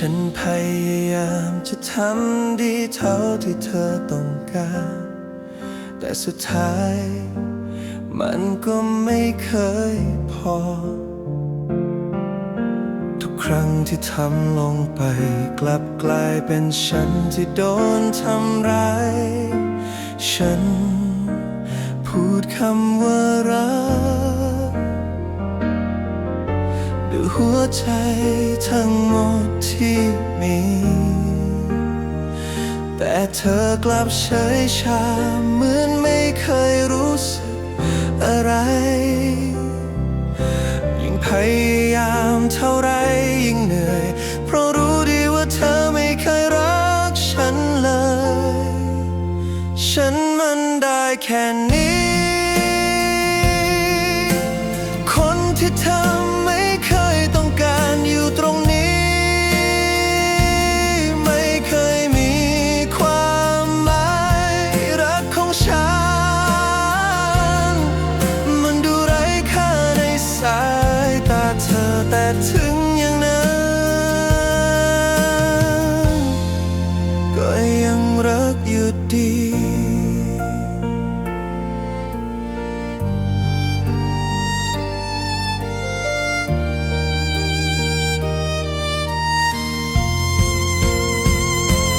ฉันพยายามจะทำดีเท่าที่เธอต้องการ แต่สุดท้าย มันก็ไม่เคยพอ ทุกครั้งที่ทำลงไป กลับกลายเป็นฉันที่โดนทำร้าย ฉันพูดคำว่ารัก หัวใจทั้งหมดที่มี แต่เธอกลับเฉยชาเหมือนไม่เคยรู้สึกอะไร ยิ่งพยายามเท่าไรยิ่งเหนื่อย เพราะรู้ดีว่าเธอไม่เคยรักฉันเลย ฉันมันได้แค่นี้ คนที่เธอ แต่ถึงอย่างนั้นก็ยังรักอยู่ดี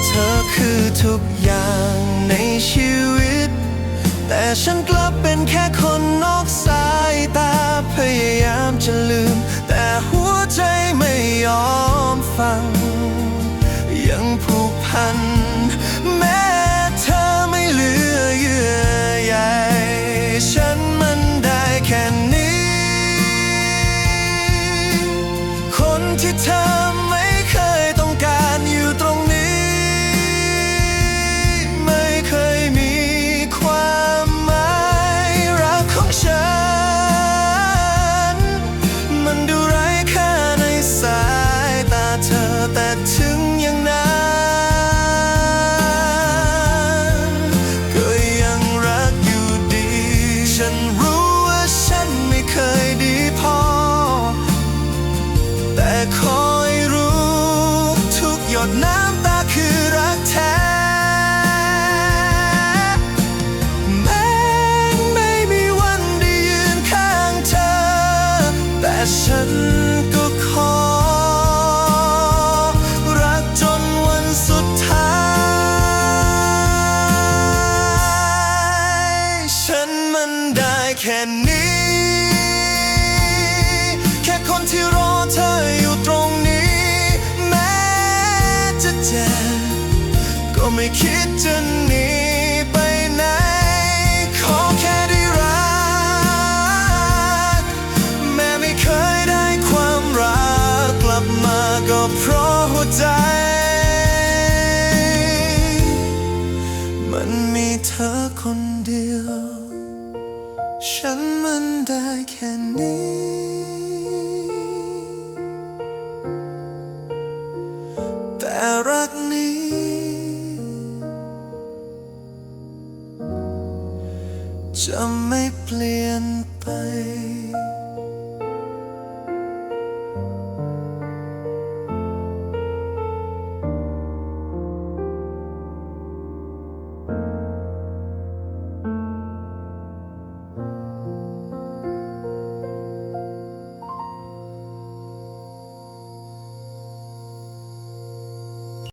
เธอคือทุกอย่างในชีวิต แต่ฉันกลับเป็นแค่คนนอกสายตาพยายามจะลืม ฉันก็ขอ รักจนวันสุดท้าย ฉันมันได้แค่นี้ เพราะหัวใจ มันมีเธอคนเดียว ฉันมันได้แค่นี้ แต่รักนี้ จะไม่เปลี่ยนไป